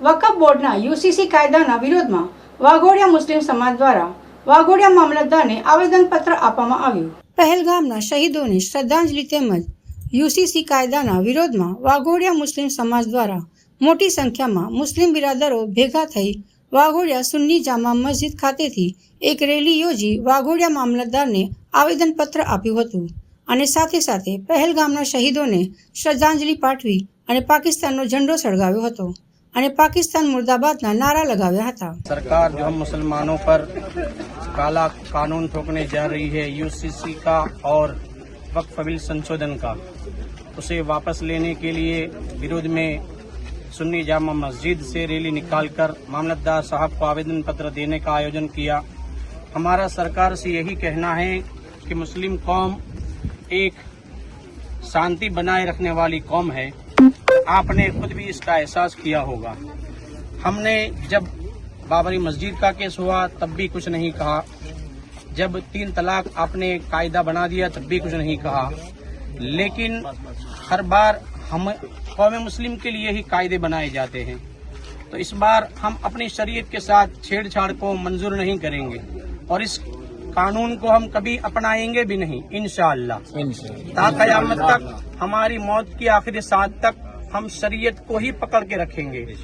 વકફ બોર્ડના યુસીસી કાયદાના વિરોધમાં વાઘોડિયા મુસ્લિમ સમાજ દ્વારા વાઘોડિયા મામલતદારને આવેદનપત્ર આપવામાં આવ્યું. પહેલગામના શહીદોને શ્રદ્ધાંજલિ તેમજ યુસીસી કાયદાના વિરોધમાં વાઘોડિયા મુસ્લિમ સમાજ દ્વારા મોટી સંખ્યામાં મુસ્લિમ બિરાદરો ભેગા થઈ વાઘોડિયા સુન્ની જામા મસ્જિદ ખાતેથી એક રેલી યોજી વાઘોડિયા મામલતદારને આવેદનપત્ર આપ્યું હતું અને સાથે સાથે પહેલગામના શહીદોને શ્રદ્ધાંજલિ પાઠવી અને પાકિસ્તાનનો ઝંડો સળગાવ્યો હતો. અને પાકિસ્તાન મુર્દાબાદના નારા લગાવ્યા હતા सरकार जो हम मुसलमानों पर काला कानून ठोकने जा रही है यूसीसी का और वक्फ बिल संशोधन का उसे वापस लेने के लिए विरोध में सुन्नी जामा मस्जिद से रैली निकालकर मामलतदार साहब को आवेदन पत्र देने का आयोजन किया हमारा सरकार से यही कहना है कि मुस्लिम कौम एक शांति बनाए रखने वाली कौम है आपने खुद भी इसका एहसास किया होगा। हमने जब बाबरी मस्जिद का केस हुआ तब भी कुछ नहीं कहा। जब तीन तलाक आपने कायदा बना दिया तब भी कुछ नहीं कहा। लेकिन हर बार हम कौम मुस्लिम के लिए ही कायदे बनाए जाते हैं। तो इस बार हम अपनी शरीयत के साथ छेड़छाड़ को मंजूर नहीं करेंगे और इस कानून को हम कभी अपनाएँगे भी नहीं इंशाअल्लाह। ता तक हमारी मौत की आखिरी सांस तक हम शरीयत को ही पकड़ के रखेंगे।